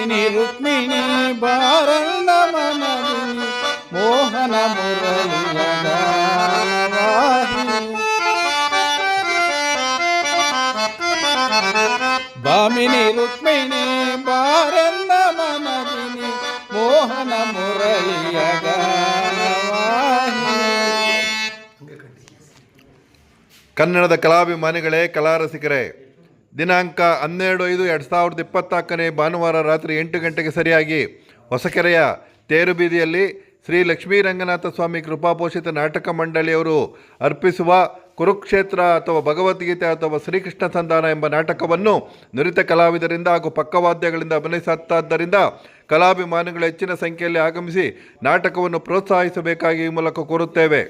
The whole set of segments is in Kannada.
ಭಾಮಿನಿ ರುಕ್ಮಿಣಿ ಬಾರಣ್ಣ ಮನವಿನಿ ಮೋಹನ ಮುರಳಿಯ ಗಾನವಾಹಿನಿ ಭಾಮಿನಿ ರುಕ್ಮಿಣಿ ಬಾರಣ್ಣ ಮನವಿನಿ ಮೋಹನ ಮುರಳಿಯ ಗಾನವಾಹಿನಿ ಕನ್ನಡದ ಕಲಾಭಿಮಾನಿಗಳೇ ಕಲಾರಸಿಕರೇ ದಿನಾಂಕ ಹನ್ನೆರಡು ಐದು ಎರಡು ಸಾವಿರದ ಇಪ್ಪತ್ತ್ನಾಲ್ಕನೇ ಭಾನುವಾರ ರಾತ್ರಿ ಎಂಟು ಗಂಟೆಗೆ ಸರಿಯಾಗಿ ಹೊಸಕೆರೆಯ ತೇರುಬೀದಿಯಲ್ಲಿ ಶ್ರೀ ಲಕ್ಷ್ಮೀರಂಗನಾಥ ಸ್ವಾಮಿ ಕೃಪಾಪೋಷಿತ ನಾಟಕ ಮಂಡಳಿಯವರು ಅರ್ಪಿಸುವ ಕುರುಕ್ಷೇತ್ರ ಅಥವಾ ಭಗವದ್ಗೀತೆ ಅಥವಾ ಶ್ರೀಕೃಷ್ಣ ಸಂಧಾನ ಎಂಬ ನಾಟಕವನ್ನು ನುರಿತ ಕಲಾವಿದರಿಂದ ಹಾಗೂ ಪಕ್ಕವಾದ್ಯಗಳಿಂದ ಅಭಿನಯಿಸುತ್ತಾದ್ದರಿಂದ ಕಲಾಭಿಮಾನಿಗಳು ಹೆಚ್ಚಿನ ಸಂಖ್ಯೆಯಲ್ಲಿ ಆಗಮಿಸಿ ನಾಟಕವನ್ನು ಪ್ರೋತ್ಸಾಹಿಸಬೇಕಾಗಿ ಈ ಮೂಲಕ ಕೋರುತ್ತೇವೆ.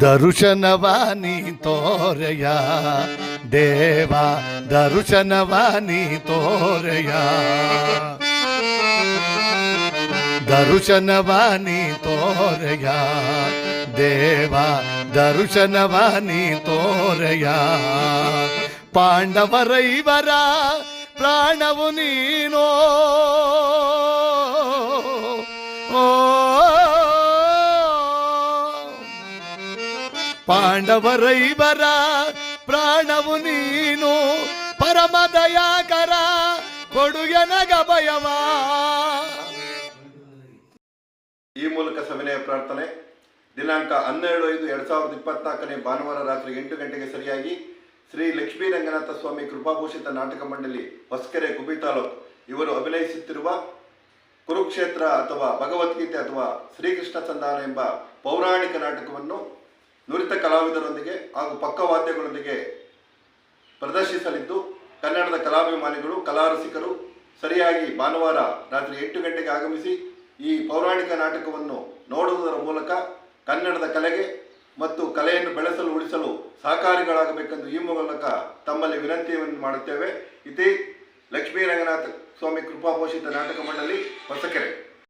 ದರುಶನವಾನಿ ತೋರೆಯ ದೇವ ದರುಶನವಾನಿ ತೋರೆಯ ದರುಶನವಾನಿ ತೋರೆಯ ದೇವ ದರುಶನವಾನಿ ತೋರೆಯ ಪಾಂಡವರೈವರ ಪ್ರಾಣವು ನೀನೋ ಓ ಪಾಂಡವರೈವರ ಪ್ರಾಣವು ನೀನು ಪರಮ ದಯಾಕರ ಕೊಡುಗೆನಗ ಭಯವಾ ಈ ಮೂಲಕ ಸವಿನಯ ಪ್ರಾರ್ಥನೆ. ದಿನಾಂಕ ಹನ್ನೆರಡು ಐದು ಎರಡ್ ಸಾವಿರದ ಇಪ್ಪತ್ನಾಲ್ಕನೇ ಭಾನುವಾರ ರಾತ್ರಿ ಎಂಟು ಗಂಟೆಗೆ ಸರಿಯಾಗಿ ಶ್ರೀ ಲಕ್ಷ್ಮೀ ರಂಗನಾಥ ಸ್ವಾಮಿ ಕೃಪಾಭೂಷಿತ ನಾಟಕ ಮಂಡಳಿ, ಹೊಸಕೆರೆ, ಕುಬಿ ತಾಲೂಕು. ಇವರು ಅಭಿನಯಿಸುತ್ತಿರುವ ಕುರುಕ್ಷೇತ್ರ ಅಥವಾ ಭಗವದ್ಗೀತೆ ಅಥವಾ ಶ್ರೀಕೃಷ್ಣ ಸಂಧಾನ ಎಂಬ ಪೌರಾಣಿಕ ನಾಟಕವನ್ನು ನುರಿತ ಕಲಾವಿದರೊಂದಿಗೆ ಹಾಗೂ ಪಕ್ಕವಾದ್ಯಗಳೊಂದಿಗೆ ಪ್ರದರ್ಶಿಸಲಿದ್ದು, ಕನ್ನಡದ ಕಲಾಭಿಮಾನಿಗಳು, ಕಲಾರಸಿಕರು ಸರಿಯಾಗಿ ಭಾನುವಾರ ರಾತ್ರಿ ಎಂಟು ಗಂಟೆಗೆ ಆಗಮಿಸಿ ಈ ಪೌರಾಣಿಕ ನಾಟಕವನ್ನು ನೋಡುವುದರ ಮೂಲಕ ಕನ್ನಡದ ಕಲೆಗೆ ಮತ್ತು ಕಲೆಯನ್ನು ಬೆಳೆಸಲು, ಉಳಿಸಲು ಸಹಕಾರಿಗಳಾಗಬೇಕೆಂದು ಈ ಮೂಲಕ ತಮ್ಮಲ್ಲಿ ವಿನಂತಿಯನ್ನು ಮಾಡುತ್ತೇವೆ. ಇತಿ ಲಕ್ಷ್ಮೀ ರಂಗನಾಥ ಸ್ವಾಮಿ ಕೃಪಾಪೋಷಿತ ನಾಟಕ ಮಂಡಳಿ ಹೊಸಕೆರೆ.